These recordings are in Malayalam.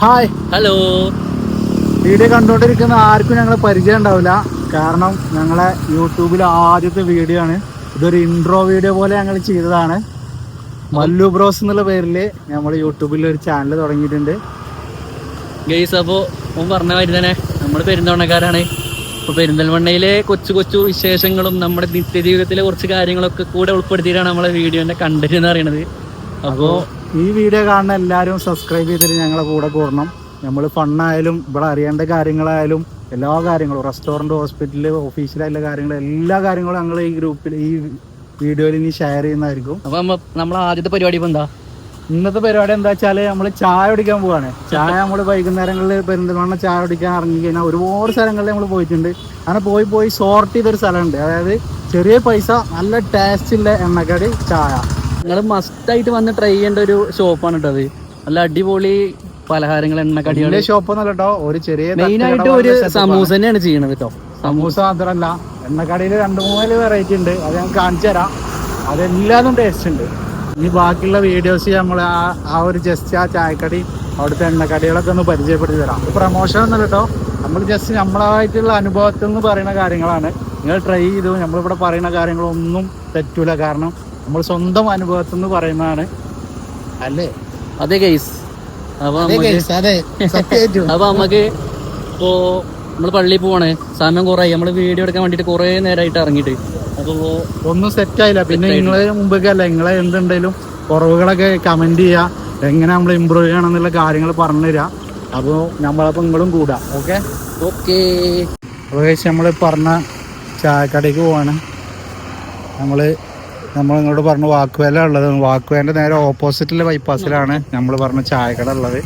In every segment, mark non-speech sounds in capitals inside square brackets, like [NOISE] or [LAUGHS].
ഹായ് ഹലോ വീഡിയോ കണ്ടുകൊണ്ടിരിക്കുന്ന ആർക്കും ഞങ്ങളെ പരിചയം ഉണ്ടാവില്ല. കാരണം ഞങ്ങളെ യൂട്യൂബിൽ ആദ്യത്തെ വീഡിയോ ആണ്. ഇതൊരു ഇൻട്രോ വീഡിയോ പോലെ ഞങ്ങൾ ചെയ്തതാണ്. മല്ലു ബ്രോസ് എന്നുള്ള പേരിൽ നമ്മൾ യൂട്യൂബിൽ ഒരു ചാനൽ തുടങ്ങിയിട്ടുണ്ട്. ഗെയ്സ് അപ്പോൾ ഓൻ പറഞ്ഞ മാതിരി തന്നെ നമ്മൾ പെരുന്തൽമണ്ണക്കാരാണ് അപ്പോൾ പെരിന്തൽമണ്ണയിലെ കൊച്ചു കൊച്ചു വിശേഷങ്ങളും നമ്മുടെ നിത്യജീവിതത്തിലെ കുറച്ച് കാര്യങ്ങളൊക്കെ കൂടെ ഉൾപ്പെടുത്തിയിട്ടാണ് നമ്മളെ വീഡിയോന്റെ കണ്ടന്റ് എന്ന് പറയുന്നത്. അപ്പോൾ ഈ വീഡിയോ കാണുന്ന എല്ലാവരും സബ്സ്ക്രൈബ് ചെയ്തിട്ട് ഞങ്ങളെ കൂടെ കൂടണം. നമ്മൾ ഫണ്ണായാലും ഇവിടെ അറിയേണ്ട കാര്യങ്ങളായാലും എല്ലാ കാര്യങ്ങളും റെസ്റ്റോറന്റ് ഹോസ്പിറ്റൽ ഓഫീസിലായുള്ള കാര്യങ്ങൾ എല്ലാ കാര്യങ്ങളും ഞങ്ങൾ ഈ ഗ്രൂപ്പിൽ ഈ വീഡിയോയിൽ ഇനി ഷെയർ ചെയ്യുന്നതായിരിക്കും. നമ്മ നമ്മളെ ആദ്യത്തെ പരിപാടി എന്താ? ഇന്നത്തെ പരിപാടി എന്താ വെച്ചാൽ നമ്മൾ ചായ കുടിക്കാൻ പോവാണ്. ചായ നമ്മൾ വൈകുന്നേരങ്ങളിൽ പെരിന്തൽമണ്ണ ചായ കുടിക്കാൻ ഇറങ്ങി കഴിഞ്ഞാൽ ഒരുപാട് സ്ഥലങ്ങളിൽ നമ്മൾ പോയിട്ടുണ്ട്. അങ്ങനെ പോയി പോയി സോർട്ട് ചെയ്തൊരു സ്ഥലമുണ്ട്. അതായത് ചെറിയ പൈസ നല്ല ടേസ്റ്റ് ഉള്ള എണ്ണക്കടി ചായ. നിങ്ങൾ മസ്റ്റ് ആയിട്ട് വന്ന് ട്രൈ ചെയ്യേണ്ട ഒരു ഷോപ്പാണ് കേട്ടോ അത്. നല്ല അടിപൊളി പലഹാരങ്ങൾ എണ്ണക്കടികൾ ഷോപ്പ് കേട്ടോ ഒരു ചെറിയ മെയിൻ ആയിട്ട് ഒരു. സമൂസ തന്നെയാണ് ചെയ്യണത് കേട്ടോ സമൂസ മാത്രമല്ല എണ്ണക്കടിയിൽ രണ്ട് മൂന്നാൽ വെറൈറ്റി ഉണ്ട്. അത് ഞാൻ കാണിച്ചു തരാം. അതെല്ലാതും ടേസ്റ്റ് ഉണ്ട്. ഇനി ബാക്കിയുള്ള വീഡിയോസ് നമ്മൾ ആ ആ ഒരു ജസ്റ്റ് ആ ചായക്കടി അവിടുത്തെ എണ്ണക്കടികളൊക്കെ ഒന്ന് പരിചയപ്പെടുത്തി തരാം. പ്രൊമോഷൻ ഒന്നും കേട്ടോ നമ്മൾ ജസ്റ്റ് നമ്മളായിട്ടുള്ള അനുഭവത്തിൽ നിന്ന് പറയുന്ന കാര്യങ്ങളാണ്. നിങ്ങൾ ട്രൈ ചെയ്തു നമ്മളിവിടെ പറയുന്ന കാര്യങ്ങളൊന്നും തെറ്റൂല. കാരണം നമ്മൾ സ്വന്തം അനുഭവത്തിൽ നിന്ന് പറയുന്നതാണ്. അല്ലേ? അതെ ഗൈസ് സത്യമായിട്ടും. [LAUGHS] അപ്പൊ നമുക്ക് ഇപ്പോ നമ്മൾ പള്ളിയിൽ പോവാണ്. സമയം കുറേ നമ്മൾ വീഡിയോ എടുക്കാൻ വേണ്ടിട്ട് കുറെ നേരമായിട്ട് ഇറങ്ങിയിട്ട്. അപ്പൊ ഒന്നും സെറ്റ് ആയില്ല. പിന്നെ നിങ്ങളെ മുമ്പൊക്കെ അല്ല? നിങ്ങളെ എന്തുണ്ടെങ്കിലും കുറവുകളൊക്കെ കമന്റ് ചെയ്യാ. എങ്ങനെ നമ്മൾ ഇമ്പ്രൂവ് ചെയ്യണം എന്നുള്ള കാര്യങ്ങൾ പറഞ്ഞു തരാ അപ്പോൾ നമ്മളപ്പോ നിങ്ങളും കൂടാ. ഓക്കെ ഓക്കെ അപ്പോൾ നമ്മൾ പറഞ്ഞ ചായക്കടയ്ക്ക് പോവാണ്. നമ്മൾ നമ്മൾ ഇങ്ങോട്ട് പറഞ്ഞ വാക്കുവേല ഉള്ളത്. വാക്കുവേന്റെ നേരെ ഓപ്പോസിറ്റിലെ ബൈപ്പാസിലാണ് നമ്മൾ പറഞ്ഞ ചായക്കട ഉള്ളത്.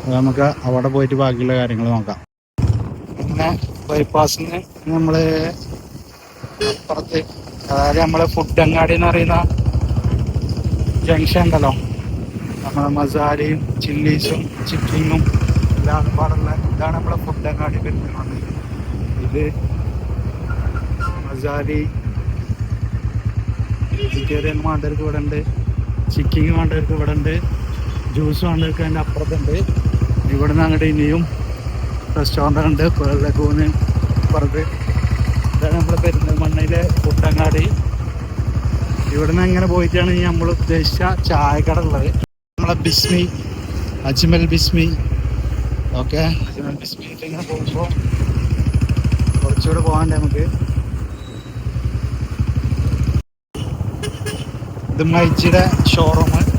അത് നമുക്ക് അവിടെ പോയിട്ട് ബാക്കിയുള്ള കാര്യങ്ങൾ നോക്കാം. പിന്നെ ബൈപ്പാസിന് നമ്മൾ അപ്പുറത്ത് അതായത് നമ്മളെ ഫുഡ് അങ്ങാടി എന്ന് പറയുന്ന ജംഗ്ഷൻ ഉണ്ടല്ലോ. നമ്മളെ മസാലയും ചില്ലീസും ചിക്കനും എല്ലാം പാടുള്ള ഇതാണ് നമ്മളെ ഫുഡ് അങ്ങാടി വരുന്നത് ഇത് മസാലി വെജിറ്റേറിയൻ വേണ്ടവർക്ക് ഇവിടെ ഉണ്ട് ചിക്കിങ് വേണ്ടവർക്ക് ഇവിടെ ഉണ്ട് ജ്യൂസ് വേണ്ടവർക്ക് അതിന്റെ അപ്പുറത്തുണ്ട്. ഇവിടെ നിന്ന് അങ്ങോട്ട് ഇനിയും റെസ്റ്റോറന്റ് ഉണ്ട്. ലഗൂന് പുറത്ത്. ഇതാണ് നമ്മുടെ പെരിന്തൽമണ്ണയിലെ കുട്ടങ്ങാടി ഇവിടുന്ന് അങ്ങനെ പോയിട്ടാണ് ഈ നമ്മൾ ഉദ്ദേശിച്ച ചായക്കട ഉള്ളത്? നമ്മളെ ബിസ്മി അജ്മൽ ബിസ്മി. ഓക്കെ. അജ്മൽ ബിസ്മി ഇങ്ങനെ പോകുമ്പോൾ കുറച്ചുകൂടെ പോകാണ്ട് നമുക്ക്. ഇത് മൈച്ചിയുടെ ഷോറൂം ഇങ്ങനെ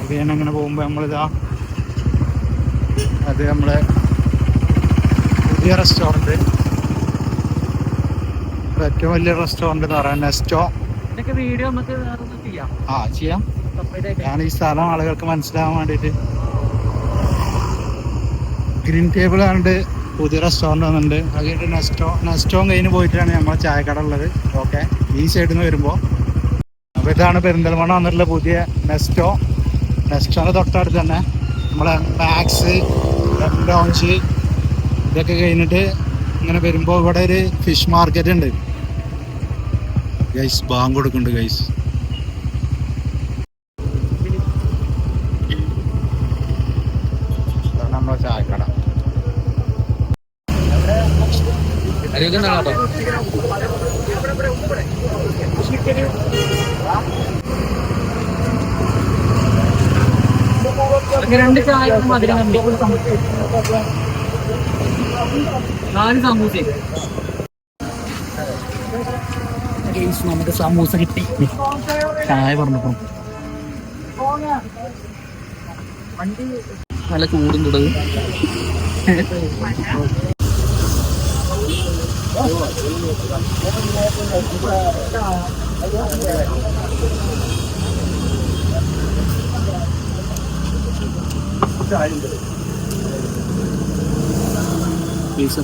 ഇത് ഞാൻ അങ്ങനെ പോകുമ്പോൾ നമ്മളിതാ അത് നമ്മളെ പുതിയ റെസ്റ്റോറന്റ് ഏറ്റവും വലിയ റെസ്റ്റോറന്റ് എന്ന് പറയാം നെസ്റ്റോ വീഡിയോ നമുക്ക് ആ ചെയ്യാം. ഞാൻ ഈ സ്ഥലം ആളുകൾക്ക് മനസ്സിലാവാൻ വേണ്ടിയിട്ട് ഗ്രീൻ ടേബിൾ ആണ്ട് പുതിയ റെസ്റ്റോറന്റ് വന്നിട്ടുണ്ട് അത് കഴിഞ്ഞിട്ട് നെസ്റ്റോ നെസ്റ്റോ കഴിഞ്ഞ് പോയിട്ടാണ് നമ്മളെ ചായക്കട ഉള്ളത്. ഓക്കെ ഈ സൈഡിൽ നിന്ന് വരുമ്പോൾ അപ്പോൾ ഇതാണ് പെരിന്തൽമണ്ണ വന്നിട്ടുള്ള പുതിയ നെസ്റ്റോ നെസ്റ്റോന്റെ തൊട്ടടുത്ത് തന്നെ നമ്മളെ മാക്സ് ലോഞ്ച് ഇതൊക്കെ കഴിഞ്ഞിട്ട് ഇങ്ങനെ വരുമ്പോൾ ഇവിടെ ഒരു ഫിഷ് മാർക്കറ്റ് ഉണ്ട്. ഗൈസ് ബാങ്ക് കൊടുക്കുന്നുണ്ട് ഗൈസ് അരിയൊക്കെ ഉണ്ടാവും കേട്ടോ. രണ്ട് ചായ മധുരം കമ്പി നാല് സമൂസ നമുക്ക് സമൂസ കിട്ടി ചായ പറഞ്ഞപ്പോ നല്ല ചൂടും തുടങ്ങും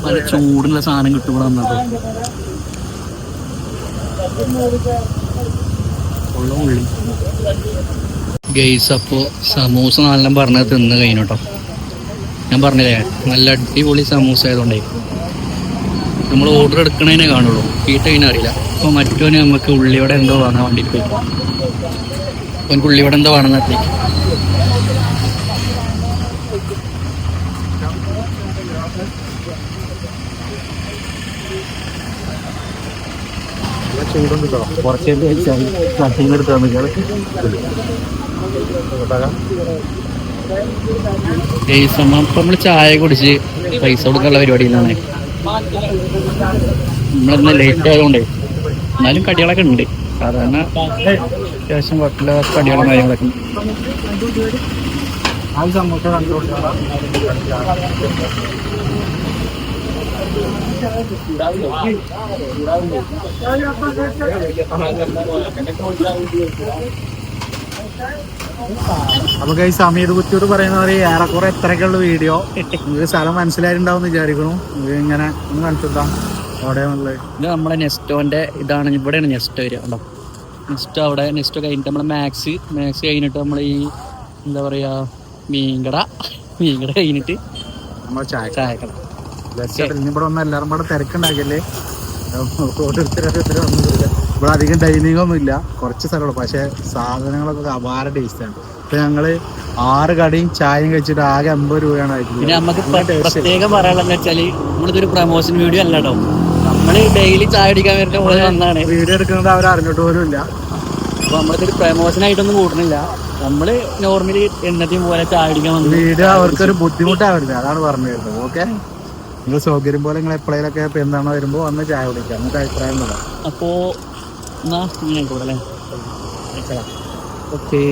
പല ചൂടുള്ള സാധനം കിട്ടും വന്നത്. ഉള്ള ഗെയ്സ് അപ്പോൾ സമൂസ നല്ല പറഞ്ഞത് തിന്ന് കഴിഞ്ഞു കേട്ടോ. ഞാൻ പറഞ്ഞില്ലേ നല്ല അടിപൊളി സമൂസ ആയതുകൊണ്ടേ. നമ്മൾ ഓർഡർ എടുക്കണേനെ കാണുള്ളൂ. ഈ ടൈമിന് അറിയില്ല. അപ്പോൾ മറ്റോന് നമുക്ക് ഉള്ളിയോടെ എന്തോ വാങ്ങാൻ വേണ്ടി പോയി. അവനക്ക് ഉള്ളിയോടെ എന്തോ വേണമെന്ന് എത്തിക്കും ചൂടുണ്ട് കേട്ടോ കുറച്ച് എടുത്ത് തന്നിട്ട് നമ്മൾ ചായ കുടിച്ച് പൈസ കൊടുക്കാനുള്ള പരിപാടിയിലാണ് നമ്മളിന്ന് ലേറ്റ് ആയതുകൊണ്ടേ എന്നാലും കടികളൊക്കെ ഉണ്ട്. സാധാരണ അത്യാവശ്യം കുഴപ്പമില്ല കടികളും കാര്യങ്ങളൊക്കെ ഉണ്ട്. അപ്പൊ ഈ സമീത് കുറ്റിയോട് പറയുന്ന പോലെ ഏറെക്കുറെ എത്രയൊക്കെയുള്ള വീഡിയോ നിങ്ങൾക്ക് സ്ഥലം മനസ്സിലായിട്ടുണ്ടാവും വിചാരിക്കണു ഇങ്ങനെ ഒന്ന് കണ്ടിട്ടാ എവിടെയാണുള്ളത്? ഇത് നമ്മളെ നെസ്റ്റോന്റെ ഇതാണ്. ഇവിടെയാണ് നെസ്റ്റോ വരിക കേട്ടോ നെസ്റ്റോ അവിടെ നെസ്റ്റോ കഴിഞ്ഞിട്ട് നമ്മളെ മാക്സ് മാക്സ് കഴിഞ്ഞിട്ട് നമ്മൾ ഈ എന്താ പറയാ മീൻകട. മീൻകട കഴിഞ്ഞിട്ട് നമ്മൾ ചായ ചായക്കട. ഇവിടെ വന്ന എല്ലാവരും കൂടെ തിരക്കുണ്ടാക്കിയല്ലേ? ഓരോരുത്തരോരുത്തർ വന്നില്ല ഇവിടെ അധികം ഡൈനിങ് ഒന്നും ഇല്ല. കുറച്ച് സ്ഥലമുള്ളൂ പക്ഷെ സാധനങ്ങളൊക്കെ അപാര ടേസ്റ്റാണ് ഇപ്പൊ ഞങ്ങൾ ആറ് കടിയും ചായയും കഴിച്ചിട്ട് ആകെ അമ്പത് രൂപയാണ് പിന്നെ കഴിക്കുന്നത് നമുക്ക് പ്ര- പ്രത്യേകം പറയാനുള്ളത് വെച്ചാൽ നമ്മളിതൊരു പ്രൊമോഷൻ വീഡിയോ അല്ല കേട്ടോ. നമ്മൾ ഡെയിലി ചായ അടിക്കാൻ വരുന്ന പോലെ വന്നാണ്. വീഡിയോ എടുക്കുന്നത് അവർ അറിഞ്ഞിട്ട് പോലും ഇല്ല. അപ്പൊ നമ്മളിതൊരു പ്രൊമോഷൻ ആയിട്ടൊന്നും കൂട്ടണില്ല നമ്മൾ നോർമലി എന്നത്തെയും പോലെ ചായ അടിക്കാൻ വന്നു വീഡിയോ അവർക്കൊരു ബുദ്ധിമുട്ടാവരുത്. അതാണ് പറഞ്ഞു വരുന്നത് ഓക്കെ? നിങ്ങൾ സൗകര്യം പോലെ നിങ്ങൾ എപ്പോഴേലൊക്കെ ഇപ്പൊ എന്താണോ വരുമ്പോ വന്ന് ചായ കുടിക്കാം. നമുക്ക് അഭിപ്രായം പറയാം അപ്പോ എന്നാ ഇങ്ങനെ കൂടെ അല്ലേ? ഓക്കെ.